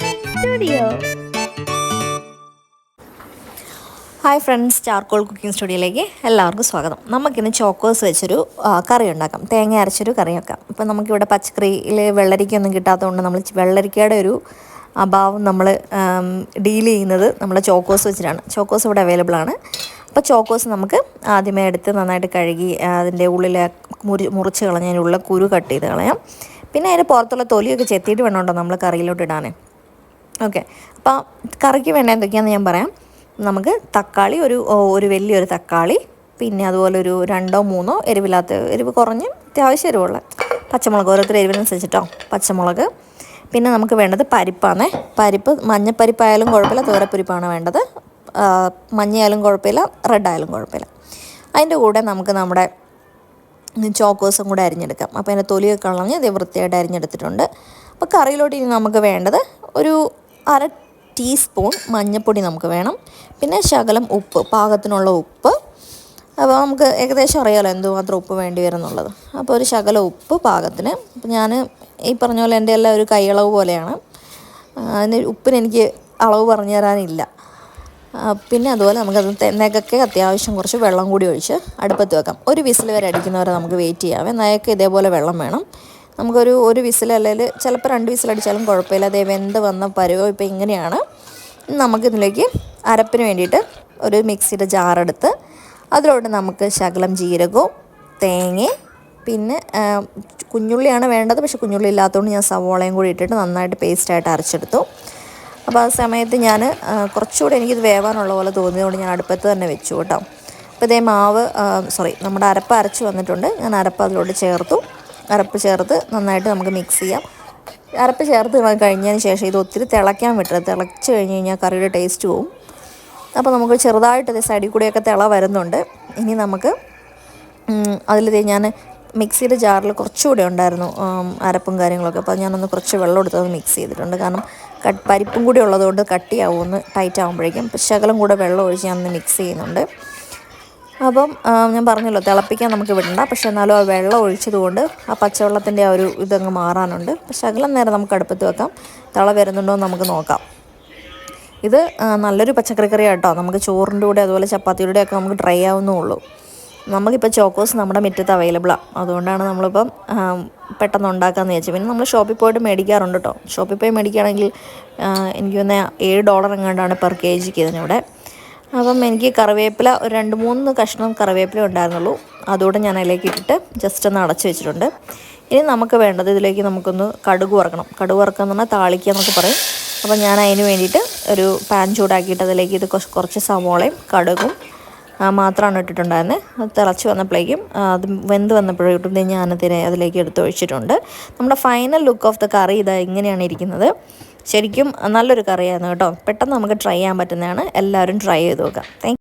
Studio hi friends charcoal cooking സ്റ്റുഡിയോയിലേക്ക് എല്ലാവർക്കും സ്വാഗതം. നമുക്കിന്ന് ചോക്കോസ് വെച്ചൊരു കറി ഉണ്ടാക്കാം. തേങ്ങ അരച്ചൊരു കറി വെക്കാം. ഇപ്പം നമുക്കിവിടെ പച്ചക്കറിയിൽ വെള്ളരിക്കൊന്നും കിട്ടാത്തതുകൊണ്ട് നമ്മൾ വെള്ളരിക്കയുടെ ഒരു അഭാവം നമ്മൾ ഡീൽ ചെയ്യുന്നത് നമ്മൾ ചോക്കോസ് വെച്ചിട്ടാണ്. ചോക്കോസ് ഇവിടെ അവൈലബിൾ ആണ്. അപ്പോൾ ചോക്കോസ് നമുക്ക് ആദ്യമേ എടുത്ത് നന്നായിട്ട് കഴുകി അതിന്റെ ഉള്ളിലെ മുറി മുറിച്ച് കളഞ്ഞതിനുള്ള കുരു കട്ട് ചെയ്ത് കളയാം. പിന്നെ അതിന്റെ പുറത്തുള്ള തൊലിയൊക്കെ ചെത്തിയിട്ട് വേണമുണ്ടോ നമ്മൾ കറിയിലോട്ട് ഇടാനേ. ഓക്കെ. അപ്പോൾ കറിക്ക് വേണ്ട എന്തൊക്കെയാണെന്ന് ഞാൻ പറയാം. നമുക്ക് തക്കാളി ഒരു ഒരു വലിയൊരു തക്കാളി പിന്നെ അതുപോലെ ഒരു രണ്ടോ മൂന്നോ എരിവില്ലാത്ത എരിവ് കുറഞ്ഞ് അത്യാവശ്യം എരിവുള്ള പച്ചമുളക്. ഓരോരുത്തർ എരിവിനനുസരിച്ചിട്ടോ പച്ചമുളക്. പിന്നെ നമുക്ക് വേണ്ടത് പരിപ്പാണ്. പരിപ്പ് മഞ്ഞപ്പരിപ്പായാലും കുഴപ്പമില്ല തോരപ്പരിപ്പാണ് വേണ്ടത്. മഞ്ഞയായാലും കുഴപ്പമില്ല റെഡ് ആയാലും കുഴപ്പമില്ല. അതിന്റെ കൂടെ നമുക്ക് നമ്മുടെ ചോക്കോസും കൂടെ അരിഞ്ഞെടുക്കാം. അപ്പോൾ അതിന്റെ തൊലിയൊക്കെ കളഞ്ഞ് ഇത് വൃത്തിയായിട്ട് അരിഞ്ഞെടുത്തിട്ടുണ്ട്. അപ്പോൾ കറിയിലോട്ട് ഇനി നമുക്ക് വേണ്ടത് ഒരു അര ടീസ്പൂൺ മഞ്ഞൾപ്പൊടി നമുക്ക് വേണം. പിന്നെ ശകലം ഉപ്പ് പാകത്തിനുള്ള ഉപ്പ്. അപ്പോൾ നമുക്ക് ഏകദേശം അറിയാമല്ലോ എന്തുമാത്രം ഉപ്പ് വേണ്ടി വരും എന്നുള്ളത് അപ്പോൾ ഒരു ശകലം ഉപ്പ് പാകത്തിന്. അപ്പോൾ ഞാൻ ഈ പറഞ്ഞ പോലെ എന്റെ എല്ലാം ഒരു കൈയളവ് പോലെയാണ്. അതിന് ഉപ്പിന് എനിക്ക് അളവ് പറഞ്ഞു തരാനില്ല. പിന്നെ അതുപോലെ നമുക്കത് തെന്നേക്കൊക്കെ അത്യാവശ്യം കുറച്ച് വെള്ളം കൂടി ഒഴിച്ച് അടുപ്പത്ത് വെക്കാം. ഒരു വിസിൽ വരെ അടിക്കുന്നവരെ നമുക്ക് വെയിറ്റ് ചെയ്യാവേ നയക്ക് ഇതേപോലെ വെള്ളം വേണം. നമുക്കൊരു ഒരു വിസിൽ അല്ലെങ്കിൽ ചിലപ്പോൾ രണ്ട് വിസിലടിച്ചാലും കുഴപ്പമില്ല. അതേ വെന്ത് വന്ന പരുവം ഇപ്പോൾ ഇങ്ങനെയാണ്. നമുക്കിതിലേക്ക് അരപ്പിന് വേണ്ടിയിട്ട് ഒരു മിക്സിയുടെ ജാറെടുത്ത് അതിലോട്ട് നമുക്ക് ശകലം ജീരകവും തേങ്ങയും പിന്നെ കുഞ്ഞുള്ളിയാണ് വേണ്ടത്. പക്ഷെ കുഞ്ഞുള്ളി ഇല്ലാത്തതുകൊണ്ട് ഞാൻ സവോളയും കൂടി ഇട്ടിട്ട് നന്നായിട്ട് പേസ്റ്റായിട്ട് അരച്ചെടുത്തു. അപ്പോൾ ആ സമയത്ത് ഞാൻ കുറച്ചുകൂടെ എനിക്കിത് വേവാനുള്ള പോലെ തോന്നിയതുകൊണ്ട് ഞാൻ അടുപ്പത്ത് തന്നെ വെച്ചു കേട്ടോ. അപ്പോൾ ഇതേ മാവ് സോറി നമ്മുടെ അരപ്പ് അരച്ച് വന്നിട്ടുണ്ട്. ഞാൻ അരപ്പ് അതിലോട്ട് ചേർത്തു. അരപ്പ് ചേർത്ത് നന്നായിട്ട് നമുക്ക് മിക്സ് ചെയ്യാം. അരപ്പ് ചേർത്ത് കഴിഞ്ഞതിന് ശേഷം ഇത് ഒത്തിരി തിളയ്ക്കാൻ വിട്ടത് തിളച്ച് കഴിഞ്ഞ് കഴിഞ്ഞാൽ കറിയുടെ ടേസ്റ്റ് പോവും. അപ്പോൾ നമുക്ക് ചെറുതായിട്ട് സൈഡിൽ കൂടെയൊക്കെ തിള വരുന്നുണ്ട്. ഇനി നമുക്ക് അതിൽ ഞാൻ മിക്സിയുടെ ജാറിൽ കുറച്ചുകൂടെ ഉണ്ടായിരുന്നു അരപ്പും കാര്യങ്ങളൊക്കെ. അപ്പോൾ ഞാനൊന്ന് കുറച്ച് വെള്ളം എടുത്തത് മിക്സ് ചെയ്തിട്ടുണ്ട്. കാരണം കട്ട് പരിപ്പും കൂടി ഉള്ളതുകൊണ്ട് കട്ടിയാവുമെന്ന് ടൈറ്റ് ആകുമ്പോഴേക്കും ശകലം കൂടെ വെള്ളം ഒഴിച്ച് ഞാനൊന്ന് മിക്സ് ചെയ്യുന്നുണ്ട്. അപ്പം ഞാൻ പറഞ്ഞല്ലോ തിളപ്പിക്കാൻ നമുക്ക് വിടണ്ട. പക്ഷെ എന്നാലും ആ വെള്ളം ഒഴിച്ചതുകൊണ്ട് ആ പച്ചവെള്ളത്തിന്റെ ആ ഒരു ഇതങ്ങ് മാറാനുണ്ട്. പക്ഷേ അകലം നേരം നമുക്ക് അടുപ്പത്ത് വെക്കാം. തിള വരുന്നുണ്ടോ എന്ന് നമുക്ക് നോക്കാം. ഇത് നല്ലൊരു പച്ചക്കറി കറി കേട്ടോ നമുക്ക് ചോറിന്റെ കൂടെ അതുപോലെ ചപ്പാത്തിയുടെ ഒക്കെ നമുക്ക് ഡ്രൈ ആവുന്നുള്ളൂ നമുക്കിപ്പോൾ ചോക്കോസ് നമ്മുടെ മുറ്റത്ത് അവൈലബിളാണ് അതുകൊണ്ടാണ് നമ്മളിപ്പം പെട്ടെന്ന് ഉണ്ടാക്കാമെന്ന് വിചാരിച്ചത്. പിന്നെ നമ്മൾ ഷോപ്പിൽ പോയിട്ട് മേടിക്കാറുണ്ട് കേട്ടോ ഷോപ്പിൽ പോയി മേടിക്കുകയാണെങ്കിൽ എനിക്ക് തന്നെ ഏഴ് ഡോളർ എങ്ങാണ്ടാണ് പെർ കെ ജിക്ക് ഇതിനിവിടെ. അപ്പം എനിക്ക് കറിവേപ്പില ഒരു രണ്ട് മൂന്ന് കഷ്ണം കറിവേപ്പില ഉണ്ടായിരുന്നുള്ളൂ. അതുകൂടെ ഞാൻ അതിലേക്ക് ഇട്ടിട്ട് ജസ്റ്റ് ഒന്ന് അടച്ചു വെച്ചിട്ടുണ്ട്. ഇനി നമുക്ക് വേണ്ടത് ഇതിലേക്ക് നമുക്കൊന്ന് കടുക് വറക്കണം. കടുക് വറക്കുക എന്ന് പറഞ്ഞാൽ താളിക്കുക എന്നൊക്കെ പറയും. അപ്പോൾ ഞാൻ അതിന് വേണ്ടിയിട്ട് ഒരു പാൻ ചൂടാക്കിയിട്ട് അതിലേക്ക് ഇത് കുറച്ച് സവോളയും കടുകും മാത്രമാണ് ഇട്ടിട്ടുണ്ടായിരുന്നത് അത് തിളച്ച് വന്നപ്പോഴേക്കും അത് വെന്ത് വന്നപ്പോഴേക്കും ഞാനതിനെ അതിലേക്ക് എടുത്ത് ഒഴിച്ചിട്ടുണ്ട്. നമ്മുടെ final look of the curry ഇതാ ഇങ്ങനെയാണ് ഇരിക്കുന്നത്. ശരിക്കും നല്ലൊരു കറിയായിരുന്നു കേട്ടോ. പെട്ടെന്ന് നമുക്ക് ട്രൈ ചെയ്യാൻ പറ്റുന്നതാണ്. എല്ലാവരും ട്രൈ ചെയ്ത് നോക്കാം താങ്ക്